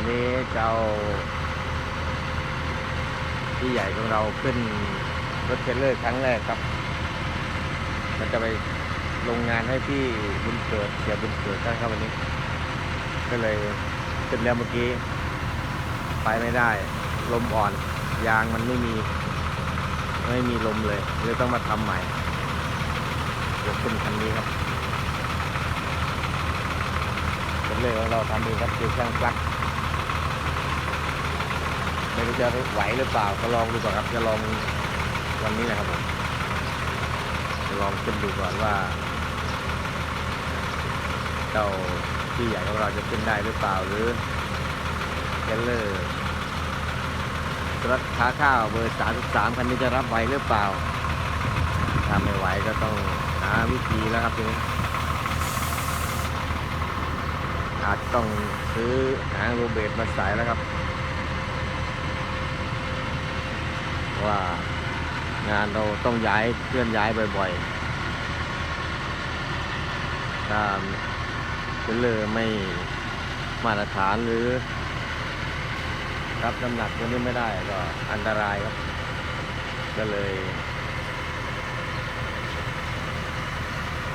วันนี้เจ้าพี่ใหญ่ของเราขึ้นรถเทรลเลอร์ครั้งแรกครับ มันจะไปลงงานให้พี่บุญเกิดเสียบุญเกิดกันครับวันนี้ ก็เลยขึ้นแล้วเมื่อกี้ ไปไม่ได้ ลมอ่อน ยางมันไม่มี ไม่มีลมเลยเลยต้องมาทำใหม่ยกขึ้นคันนี้ครับเป็นเรื่องของเราทำเองครับคือช่างปลั๊ก ไม่รู้จะไหวหรือเปล่าก็ลองดูก่อนครับจะลองวันนี้นะครับผมจะลองขึ้นดูก่อนว่าเจ้าที่ใหญ่ของเราจะขึ้นได้หรือเปล่าหรือเทรลเลอร์รถขาข้าวเบอร์33คันนี้จะรับไหวหรือเปล่าถ้าไม่ไหวก็ต้องหาวิธีแล้วครับทีนี้อาจต้องซื้อหางโรเบตมาใส่แล้วครับ ว่างานเราต้องย้ายเคลื่อนย้ายบ่อยๆ ถ้าเทรลเลอไม่มาตรฐานหรือรับน้ำหนักตัวนี้ไม่ได้ก็อันตรายครับ ก็เลย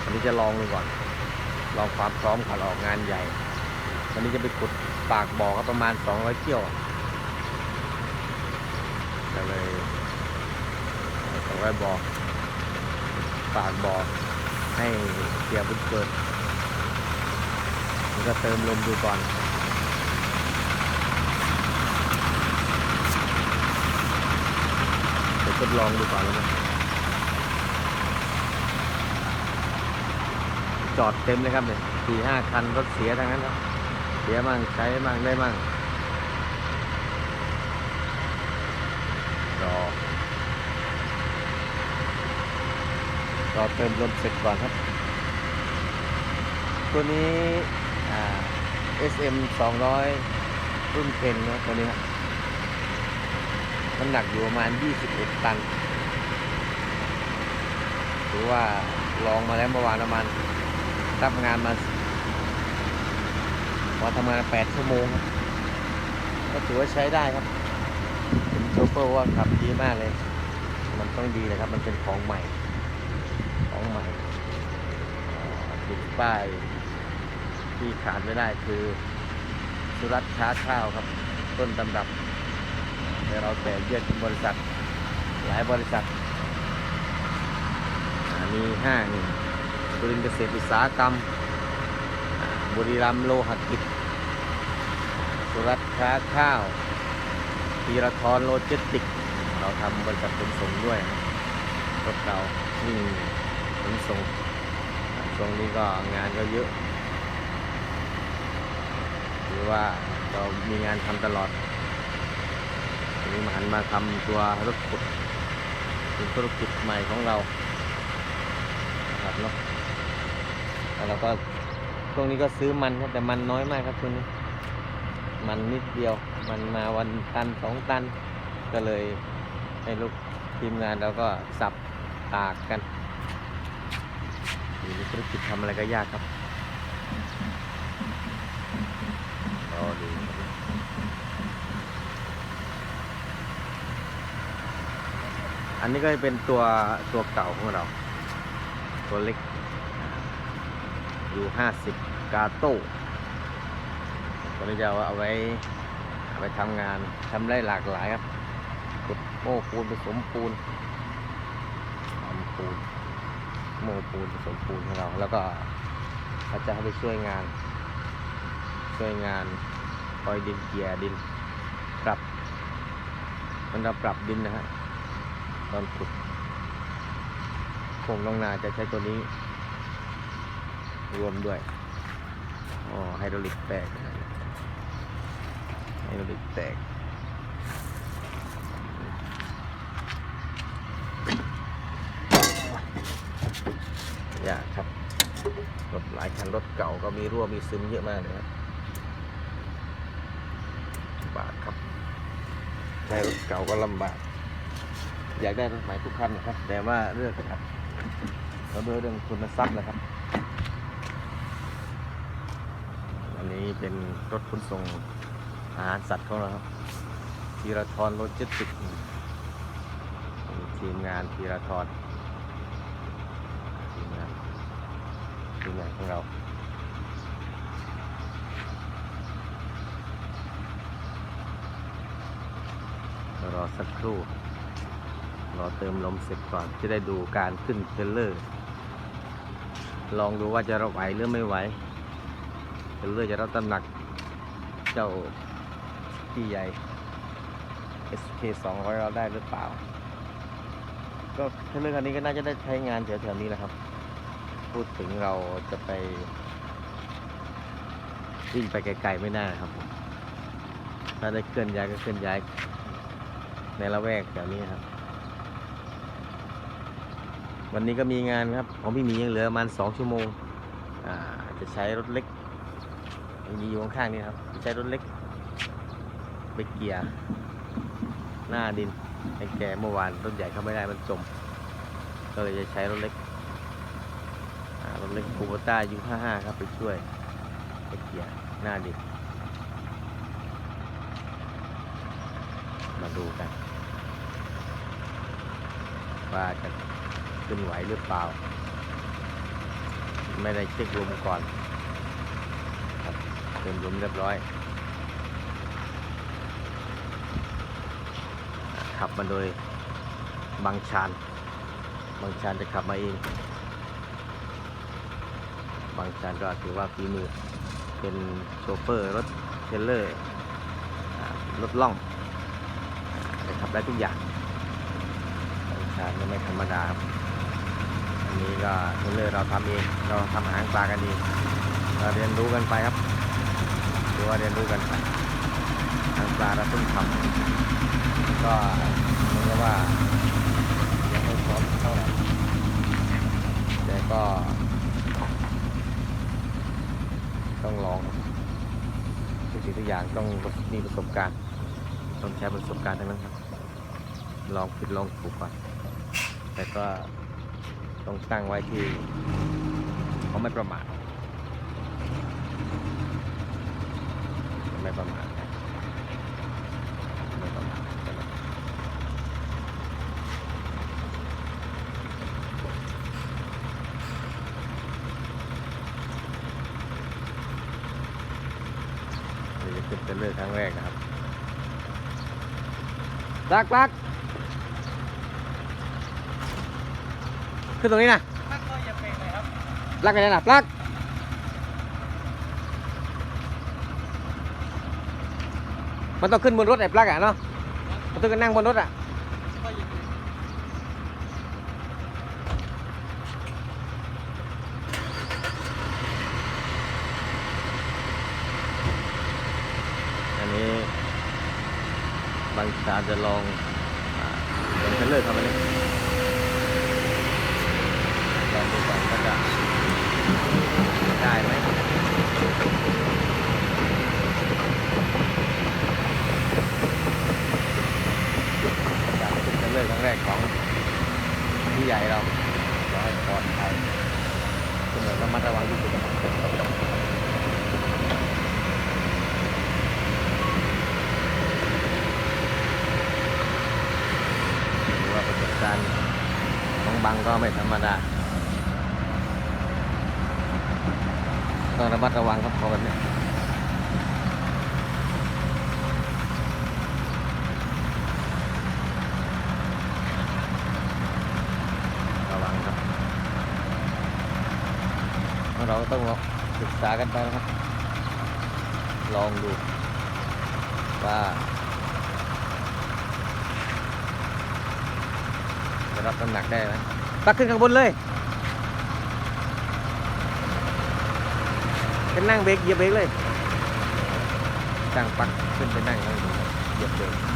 วันนี้จะลองดูก่อน ลองความพร้อมก่อนออกงานใหญ่วันนี้จะไปขุดปากบ่อก็ประมาณ 200เที่ยว ก็เลย200บ่อปากบ่อให้เสียบุญเกิดก็เติมลมดูก่อนเดี๋ยวทดลองดูก่อนแล้วนะจอดเต็มเลยครับเนี่ยสี่ห้าคันรถเสียทั้งนั้นครับ เสียมั่งใช้มั่งได้มั่งรอ รอเติมลมเสร็จก่อนครับ ตัวนี้ SM 200 รุ่นเพนนะตัวนี้ครับน้ำหนักอยู่ประมาณ 21 ตันถือว่าลองมาแล้วเมื่อวานประมาณรับงานมาพอทำงาน 8 ชั่วโมง ก็ถือว่าใช้ได้ครับเป็นโชเฟอร์ว่าขับดีมากเลย มันต้องดีเลยครับ มันเป็นของใหม่ ของใหม่ติดป้ายที่ขาดไม่ได้คือสุรัตช้าข้าวครับ ต้นตำรับแต่เราแต่เยอะบริษัท หลายบริษัทมีห้างบุรินทเกษตรอุตสาหกรรม บุรีรัมโลหกิจ สุรัตค้าข้าวธีรทรโลจิสติก เราทำบริษัทขนส่งด้วยรถเรานี่ ขนส่งช่วงนี้ก็งานก็เยอะหรือว่าเรามีงานทำตลอดวันนี้มาหันมาทำตัวรถขุดเป็นธุรกิจใหม่ของเราครับเนาะแล้วเราก็ช่วงนี้ก็ซื้อมันครับแต่มันน้อยมากครับช่วงนี้ มันนิดเดียว มันมาวันตันสองตัน ก็เลยให้ลูกทีมงานเราก็สับตากกัน ธุรกิจทำอะไรก็ยากครับรอดูอันนี้ก็จะเป็นตัวตัวเก่าของเรา ตัวเล็กอยู่ห้าสิบกาโต้ตัวนี้จะเอาไว้เอาไปทำงานทำได้หลากหลายครับขุดโม่ปูนผสมปูนทำปูน โม่ปูนผสมปูนของเรา แล้วก็เราจะให้ไปช่วยงาน ช่วยงานคอยดินเกียร์ดินปรับ มันเราปรับดินนะฮะตอนขุดโครงลงนาจะใช้ตัวนี้ รวมด้วยอ๋อไฮดรอลิกแตกไฮดรอลิกแตกยากครับ รถ หลายคันรถเก่าก็มีรั่วมีซึมเยอะมากเลยครับลำบากครับใช้รถเก่าก็ลำบาก อยากได้รถใหม่ทุกคันนะครับ แต่ว่าเรื่องครับเราดูเรื่องทุนทรัพย์นะครับ อันนี้เป็นรถขนส่งอาหารสัตว์ของเราครับธีรทรโลจิสติกทีมงานธีรทรทีมงาน ทีมงานของเรารอสักครู่ รอเติมลมเสร็จก่อน จะได้ดูการขึ้นเทรลเลอร์ ลองดูว่าจะไหวหรือไม่ไหวเทรลเลอร์จะรับตำหนัก เจ้าพี่ใหญ่ SK 200เราได้หรือเปล่า ก็เทรลเลอร์คันนี้ก็น่าจะได้ใช้งานแถวๆนี้แหละครับ พูดถึงเราจะไปวิ่งไปไกลๆไม่น่าครับถ้าได้เคลื่อนย้ายก็เคลื่อนย้ายในละแวกแถวนี้ครับ วันนี้ก็มีงานครับของพี่หมียังเหลือประมาณสองชั่วโมง อ่าจะใช้รถเล็กมีอยู่ข้างๆนี่ครับใช้รถเล็กไปเกียร์หน้าดินให้แกเมื่อวานรถใหญ่เข้าไม่ได้มันจม ก็เลยจะใช้รถเล็ก รถเล็กคูโบต้ายูห้าห้าครับไปช่วยไปเกียร์หน้าดินมาดูกัน ว่าจะขึ้นไหวหรือเปล่า ไม่ได้เช็คลมก่อน ครับเติมลมเรียบร้อย ขับมาโดยบางชานบางชานจะขับมาเอง บางชานก็ถือว่าฝีมือเป็นโชเฟอร์รถเทรลเลอร์รถล่องจะทำได้ทุกอย่างบางชาติก็ไม่ธรรมดาครับอันนี้ก็เทเลอร์เราทำเองเราทำหางปลากันเองเราเรียนรู้กันไปครับหรือว่าเรียนรู้กันไปหางปลาเราเพิ่งทำก็เหมือนกับว่ายังไม่พร้อมเท่าไหร่แต่ก็ ต้องลองทุกสิ่งทุกอย่างต้องมีประสบการณ์ ต้องใช้ประสบการณ์ทั้งนั้นครับ ลองผิดลองถูกก่อน แต่ก็ต้องตั้งไว้ที่เขาไม่ประมาทไม่ประมาทนะไม่ประมาทใช่ไหมนี่จะ ขึ้นเป็นเรื่องครั้งแรกนะครับลักลักขึ้นตรงนี้นะตั้งก็อย่าเป็นเลยครับลักไปไหนนะลักมันต้องขึ้นบนรถไอ้ปลักอะเนาะมันต้องนั่งบนรถอะ ก็อย่าเป็น อันนี้ บางชาจะลองอ่าลองเทรลเลอร์เข้าไปเลยลองดูก่อนว่าจะได้ไหมการขึ้นเทรลเลอร์ครั้งแรกของพี่ใหญ่เราขอให้ปลอดภัยคุณเระมัดระวังที่สุดถือว่าประสบการณ์ของบัง ก็ไม่ธรรมดา ต้องระมัดระวังครับพอแบบนี้ระวังครับ เราก็ต้องศึกษากันไปนะครับ ลองดูว่าจะรับน้ำหนักได้ไหม ปักขึ้นข้างบนเลยเป็นนั่งเบรกเหยียบเบรกเลยตั้งปักขึ้นไปนั่งข้างบนเหยียบเบรกเนี่ย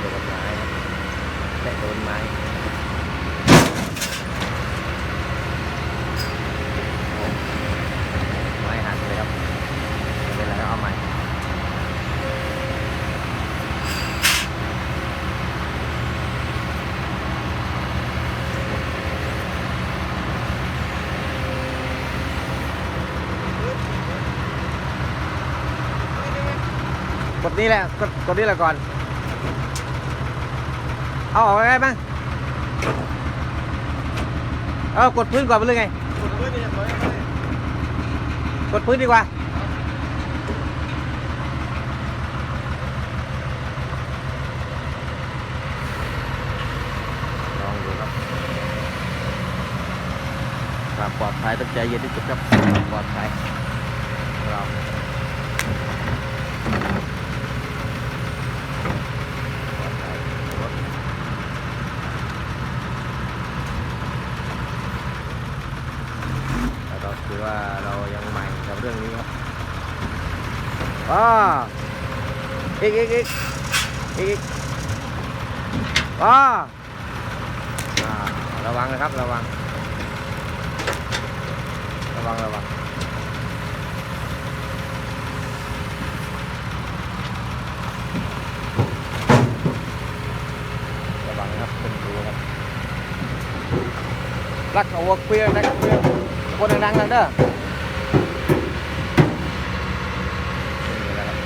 โดนไม้ครับแตะโดนไม้ ไม้หักเลยครับไม่เป็นไรก็เอาใหม่ กดนี้แหละ กดกดนี้แหละก่อน เอาออกยังไงบ้างเอากดพื้นก่อนไปเลยไงกดพื้นเนี่ยถอยไปกดพื้นดีกว่า ลองดูครับความปลอดภัยต้องใจเย็นที่สุดครับความปลอดภัยเราปลอดภัยของรถแล้ ว่าเรายังใหม่กับเรื่องนี้ครับอ๋ออีกอีกอีกอีกอีกอ๋ออ่าระวังนะครับระวัง ระวังระวังระวังนะครับคนดูครับรักเอาวัวเกลียวนะครับเกลียว คนดังๆนั่นเด้อนี่แหละครับ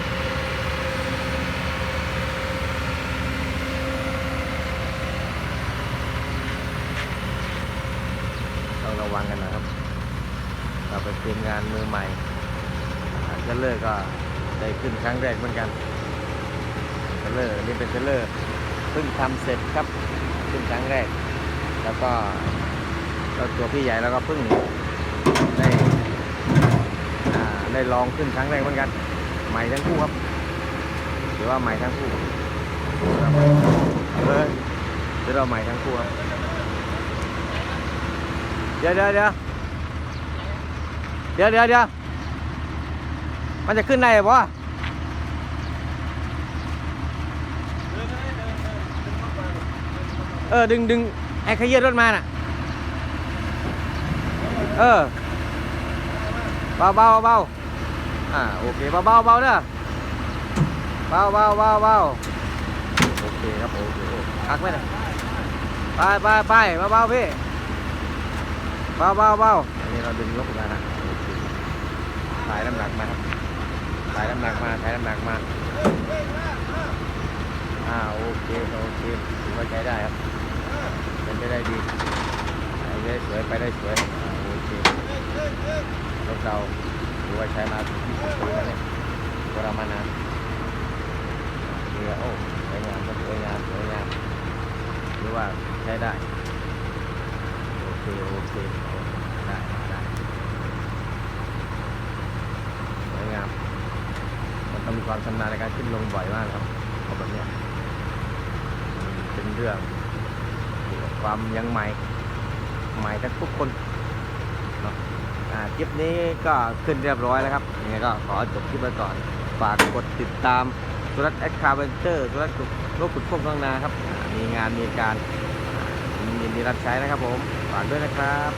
ต้องระวังกันนะครับ เราเป็นทีมงานมือใหม่อาจะเลิกก็ได้ขึ้นครั้งแรกเหมือนกันเทเลอร์นี่เป็นเทเลอร์เพิ่งทำเสร็จครับ ขึ้นครั้งแรก แล้วก็ตัวพี่ใหญ่แล้วก็เพิ่ง ได้ได้ลองขึ้นครั้งแรกเหมือนกัน ใหม่ทั้งคู่ครับถือว่าใหม่ทั้งคู่เออถือว่าใหม่ทั้งคู่ครับเดี๋ยวเดี๋ยวเดี๋ยวเดี๋ยวเดี๋ยวเดี๋ยวมันจะขึ้นได้ปะเดินเลยเดินเดินเดินเข้าไปเดินเข้าไปเออดึงดึงไอ้ขยี้รถมาน่ะ เออ เบาเบาเบาอ่าโอเคเบาเบาเบาเด้อเบาเบาเบาเบาโอเคครับโอเคพักไว้เลยไปไปไปเบาเบาพี่เบาเบาเบาอันนี้เราดึงยกมานะโอเคถ่ายน้ำหนักมาครับถ่ายน้ำหนักมาถ่ายน้ำหนักมาอ่าโอเคโอเคถือว่าใช้ได้ครับเป็นไปได้ดีไปได้สวยไปได้สวยอ่าโอเค รถเราถือว่าใช้มาที่สุดแล้วเนี่ยพวกเรามานานเรือโอ้สวยงามครับสวยงามสวยงามหรือว่าใช้ได้โอเคโอเคได้ได้สวยงามมันต้องมีความชำนาญในการขึ้นลงบ่อยมากครับเพราะแบบเนี้ยเป็นเรื่องความยังใหม่ใหม่ทั้งทุกคนเนาะ คลิปนี้ก็ขึ้นเรียบร้อยแล้วครับยังไงก็ขอจบคลิปไว้ก่อน ฝากกดติดตามสุรัตแอดคารเวนเตอร์สุรัตโลกขุดพวกท้องนาครับ มีงานมีการยินดีรับใช้นะครับผม ฝากด้วยนะครับ